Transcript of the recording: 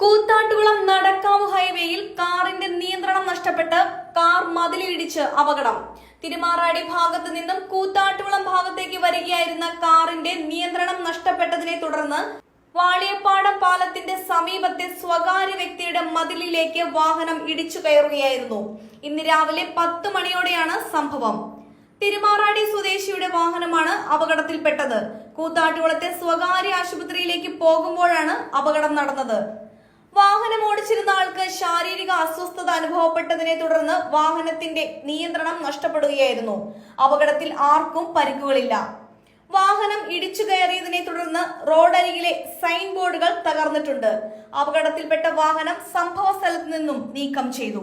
കൂത്താട്ടുകുളം നടക്കാവ് ഹൈവേയിൽ കാറിന്റെ നിയന്ത്രണം നഷ്ടപ്പെട്ട് കാർ മതിലിടിച്ച് അപകടം. തിരുമാറാടി ഭാഗത്ത് നിന്നും കൂത്താട്ടുകുളം ഭാഗത്തേക്ക് വരികയായിരുന്ന കാറിന്റെ നിയന്ത്രണം നഷ്ടപ്പെട്ടതിനെ തുടർന്ന് വാളിയപ്പാടം പാലത്തിന്റെ സമീപത്തെ സ്വകാര്യ വ്യക്തിയുടെ മതിലിലേക്ക് വാഹനം ഇടിച്ചു കയറുകയായിരുന്നു. ഇന്ന് രാവിലെ പത്ത് മണിയോടെയാണ് സംഭവം. തിരുമാറാടി സ്വദേശിയുടെ വാഹനമാണ് അപകടത്തിൽപ്പെട്ടത്. കൂത്താട്ടുകുളത്തെ സ്വകാര്യ ആശുപത്രിയിലേക്ക് പോകുമ്പോഴാണ് അപകടം നടന്നത്. വാഹനം ഓടിച്ചിരുന്ന ആൾക്ക് ശാരീരിക അസ്വസ്ഥത അനുഭവപ്പെട്ടതിനെ തുടർന്ന് വാഹനത്തിന്റെ നിയന്ത്രണം നഷ്ടപ്പെടുകയായിരുന്നു. അപകടത്തിൽ ആർക്കും പരിക്കുകളില്ല. വാഹനം ഇടിച്ചു കയറിയതിനെ തുടർന്ന് റോഡരികിലെ സൈൻ ബോർഡുകൾ തകർന്നിട്ടുണ്ട്. അപകടത്തിൽപ്പെട്ട വാഹനം സംഭവ സ്ഥലത്ത് നിന്നും നീക്കം ചെയ്തു.